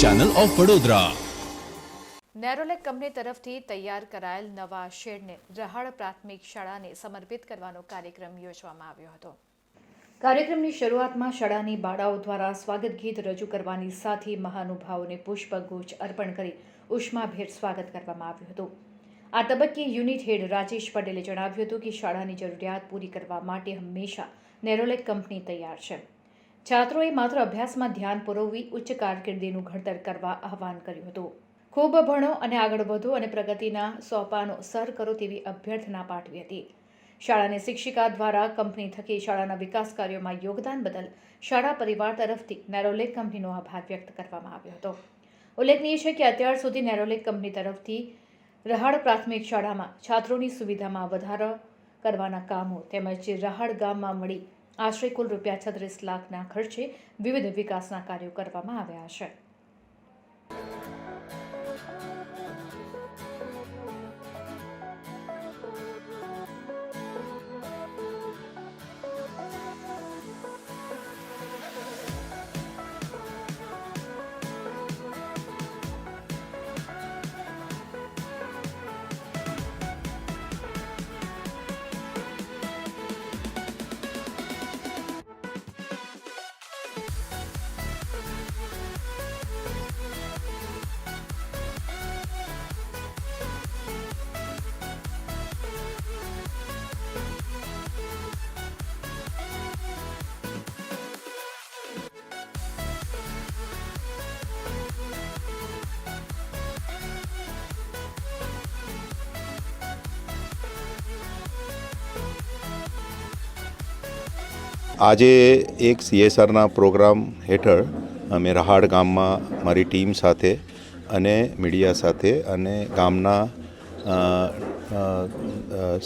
Channel of Vadodara Nerolac company તરફથી તૈયાર કરાયેલ નવા શેડને રહાડ પ્રાથમિક શાળાને સમર્પિત કરવાનો કાર્યક્રમ યોજવામાં આવ્યો હતો. કાર્યક્રમની શરૂઆતમાં શાળાની બાળાઓ દ્વારા સ્વાગત ગીત રજૂ કરવાની સાથે મહાનુભાવોને પુષ્પગુચ્છ અર્પણ કરી ઉષ્માભેર સ્વાગત કરવામાં આવ્યું હતું. આ તબક્કે યુનિટ હેડ રાજેશ પટેલે જણાવ્યું હતું કે શાળાની જરૂરિયાત પૂરી કરવા માટે હંમેશા નેરોલેક કંપની તૈયાર છે. છાત્રોએ માત્ર અભ્યાસમાં ધ્યાન પુરવવી, ઉચ્ચ કારકિર્દીનું ઘડતર કરવા આહવાન કર્યું હતું. ખૂબ ભણો અને આગળ વધો અને પ્રગતિના સોપાનો સર કરો તેવી અભ્યર્થના પાઠવી હતી. શાળાની શિક્ષિકા દ્વારા કંપની થકી શાળાના વિકાસ કાર્યોમાં યોગદાન બદલ શાળા પરિવાર તરફથી નેરોલેક કંપનીનો આભાર વ્યક્ત કરવામાં આવ્યો હતો. ઉલ્લેખનીય છે કે અત્યાર સુધી નેરોલેક કંપની તરફથી રહાડ પ્રાથમિક શાળામાં છાત્રોની સુવિધામાં વધારો કરવાના કામો તેમજ રહાડ ગામમાં મળી આશરે કુલ રૂપિયા છત્રીસ લાખના ખર્ચે વિવિધ વિકાસના કાર્યો કરવામાં આવ્યા છે. આજે એક સીએસઆરના પ્રોગ્રામ હેઠળ અમે રહાડ ગામમાં મારી ટીમ સાથે અને મીડિયા સાથે અને ગામના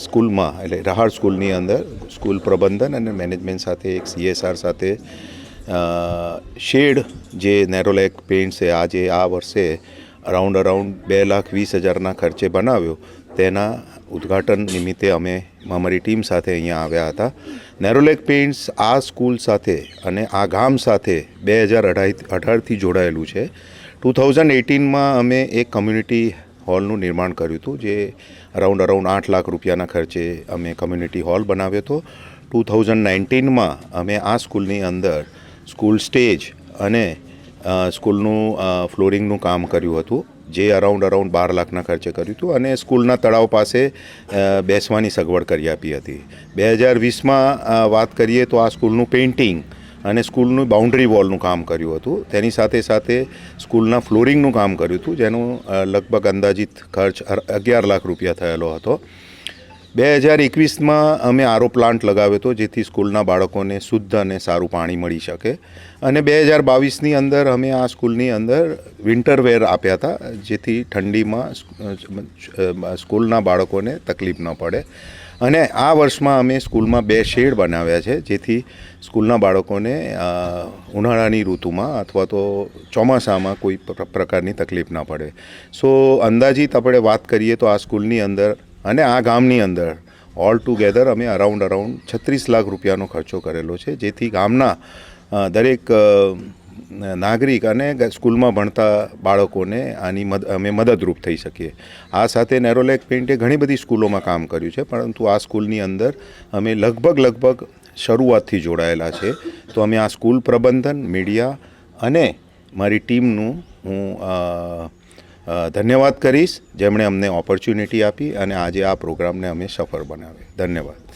સ્કૂલમાં એટલે રહાડ સ્કૂલની અંદર સ્કૂલ પ્રબંધન અને મેનેજમેન્ટ સાથે એક સીએસઆર સાથે શેડ જે નેરોલેક પેઇન્ટ છે, આજે આ વર્ષે અરાઉન્ડ અરાઉન્ડ બે લાખ વીસ હજારના ખર્ચે બનાવ્યો. તેના ઉદ્ઘાટન નિમિત્તે અમે અમારી ટીમ સાથે અહીંયા આવ્યા હતા. નેરોલેક પેઇન્ટ્સ આ સ્કૂલ સાથે અને આ ગામ સાથે બે હજાર અઢાઈ અઢારથી જોડાયેલું છે. ટુ થાઉઝન્ડ એટીનમાં અમે એક કમ્યુનિટી હોલનું નિર્માણ કર્યું હતું, જે અરાઉન્ડ અરાઉન્ડ આઠ લાખ રૂપિયાના ખર્ચે અમે કમ્યુનિટી હોલ બનાવ્યો હતો. ટુ થાઉઝન્ડ નાઇન્ટીનમાં અમે આ સ્કૂલની અંદર સ્કૂલ સ્ટેજ અને સ્કૂલનું ફ્લોરિંગનું કામ કર્યું હતું. જે અરાઉન્ડ અરાઉન્ડ બાર લાખના ખર્ચે કર્યું હતું અને સ્કૂલના તળાવ પાસે બેસવાની સગવડ કરી આપી હતી. બે હજાર વીસમાં વાત કરીએ તો આ સ્કૂલનું પેઇન્ટિંગ અને સ્કૂલનું બાઉન્ડ્રી વોલનું કામ કર્યું હતું. તેની સાથે સાથે સ્કૂલના ફ્લોરિંગનું કામ કર્યું હતું, જેનું લગભગ અંદાજિત ખર્ચ અગિયાર લાખ રૂપિયા થયેલો હતો. બે હજાર એકવીસમાં અમે આરો પ્લાન્ટ લગાવ્યો હતો, જેથી સ્કૂલના બાળકોને શુદ્ધ અને સારું પાણી મળી શકે. અને બે હજાર બાવીસની અંદર અમે આ સ્કૂલની અંદર વિન્ટરવેર આપ્યા હતા, જેથી ઠંડીમાં સ્કૂલના બાળકોને તકલીફ ન પડે. અને આ વર્ષમાં અમે સ્કૂલમાં બે શેડ બનાવ્યા છે, જેથી સ્કૂલના બાળકોને ઉનાળાની ઋતુમાં અથવા તો ચોમાસામાં કોઈ પ્ર- પ્રકારની તકલીફ ન પડે. સો અંદાજિત આપણે વાત કરીએ તો આ સ્કૂલની અંદર અને આ ગામની અંદર ઓલ ટુગેધર અમે અરાઉન્ડ અરાઉન્ડ છત્રીસ લાખ રૂપિયાનો ખર્ચો કરેલો છે, જેથી ગામના દરેક નાગરિક અને સ્કૂલમાં ભણતા બાળકોને આની મદ, અમે મદદરૂપ થઈ શકીએ. આ સાથે નેરોલેક પેઇન્ટે ઘણી બધી સ્કૂલોમાં કામ કર્યું છે, પરંતુ આ સ્કૂલની અંદર અમે લગભગ લગભગ શરૂઆતથી જોડાયેલા છે. તો અમે આ સ્કૂલ પ્રબંધન, મીડિયા અને મારી ટીમનું હું ધન્યવાદ કરીશ. જેમણે અમને ઓપોર્ચ્યુનિટી આપી અને આજે આ પ્રોગ્રામને અમે સફળ બનાવ્યો. ધન્યવાદ.